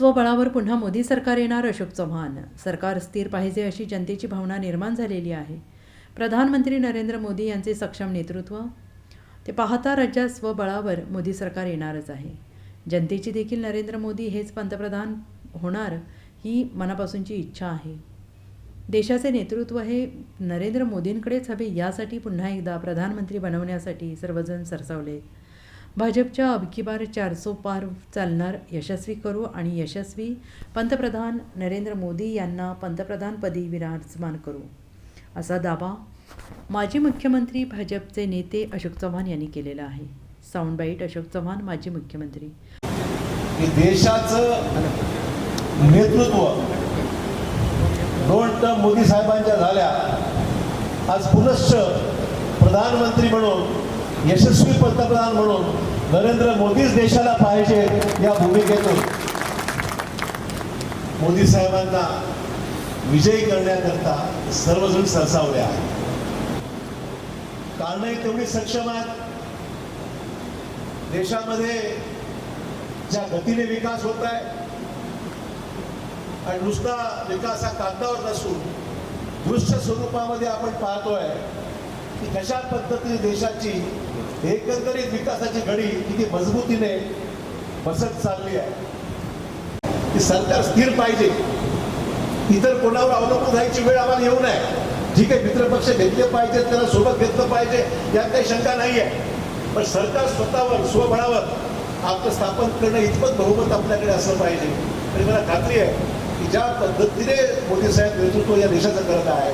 स्वबळावर पुन्हा मोदी सरकार येणार अशोक चव्हाण? सरकार स्थिर पाहिजे अशी जनतेची भावना निर्माण झालेली आहे. प्रधानमंत्री नरेंद्र मोदी यांचे सक्षम नेतृत्व? ते पाहता राज्यात स्वबळावर मोदी सरकार येणारच आहे. जनतेची देखील नरेंद्र मोदी हेच पंतप्रधान होणार ही मनापासूनची इच्छा आहे. देशाचे नेतृत्व हे नरेंद्र मोदींकडेच हवे यासाठी पुन्हा एकदा प्रधानमंत्री बनवण्यासाठी सर्वजण सरसावले. भाजपच्या अबकी बार चारसो पार चालणार यशस्वी करू आणि यशस्वी पंतप्रधान नरेंद्र मोदी यांना पंतप्रधानपदी विराजमान करू असा दावा माजी मुख्यमंत्री भाजपचे नेते अशोक चव्हाण यांनी केलेला आहे. साऊंड बाईट अशोक चव्हाण माजी मुख्यमंत्री. देशाचं नेतृत्व दोन टर्म मोदी साहेबांच्या झाल्या. आज पुनश्च प्रधानमंत्री म्हणून यशस्वी पंतप्रधान म्हणून नरेंद्र मोदीच देशाला पाहिजे या भूमिकेतून. मोदी साहेबांना विजयी करण्याकरता सर्वजण सरसावले आहेत. कारणही तेवढी सक्षम आहेत. देशामध्ये ज्या गतीने विकास होत आहे आणि नुसता विकास हा कागदावर नसून दृश्य स्वरूपामध्ये आपण पाहतोय की कशा पद्धतीने देशाची एकंदरीत विकासाची घडी किती मजबूतीने बसत चालली आहे. की सरकार स्थिर पाहिजे. इतर कोणावर अवलंबून राहायची वेळ आम्हाला येऊ नये. ठीक आहे मित्रपक्ष घेतले पाहिजे त्याला सोबत घेतलं पाहिजे यात काही शंका नाही आहे पण सरकार स्वतःवर स्वबळावर आपलं स्थापन करणं इतपत बहुमत आपल्याकडे असलं पाहिजे. आणि मला खात्री आहे की ज्या पद्धतीने मोदी साहेब नेतृत्व या देशाचं करत आहे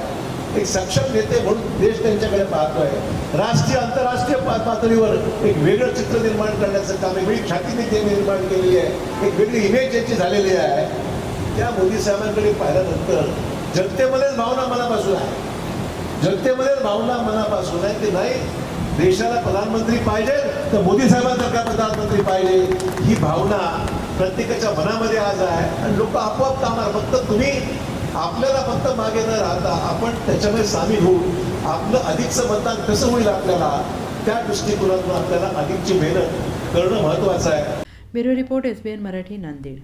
एक सक्षम नेते म्हणून देश त्यांच्याकडे पाहतो आहे राष्ट्रीय आंतरराष्ट्रीय पातळीवर एक वेगळं चित्र निर्माण करण्याचं काम एक वेगळी ख्याती ते निर्माण केली आहे. एक वेगळी इमेज त्यांची झालेली आहे. त्या मोदी साहेबांकडे पाहिल्यानंतर जनतेमध्येच भावना मनापासून आहे. जनतेमध्येच भावना मनापासून आहे की नाही देशाला प्रधानमंत्री पाहिजे तर मोदी साहेबांसारखा प्रधानमंत्री पाहिजे. ही भावना प्रत्येकाच्या मनामध्ये आज आहे. आणि लोक आपोआप कामणार फक्त तुम्ही आपल्याला फक्त मागे न राहता आपण त्याच्यामध्ये सामील होऊ आपलं अधिकचं मतदान कसं होईल आपल्याला त्या दृष्टिकोनातून आपल्याला अधिकची मेहनत करणं महत्वाचं आहे. Bureau report S B N Marathi Nanded.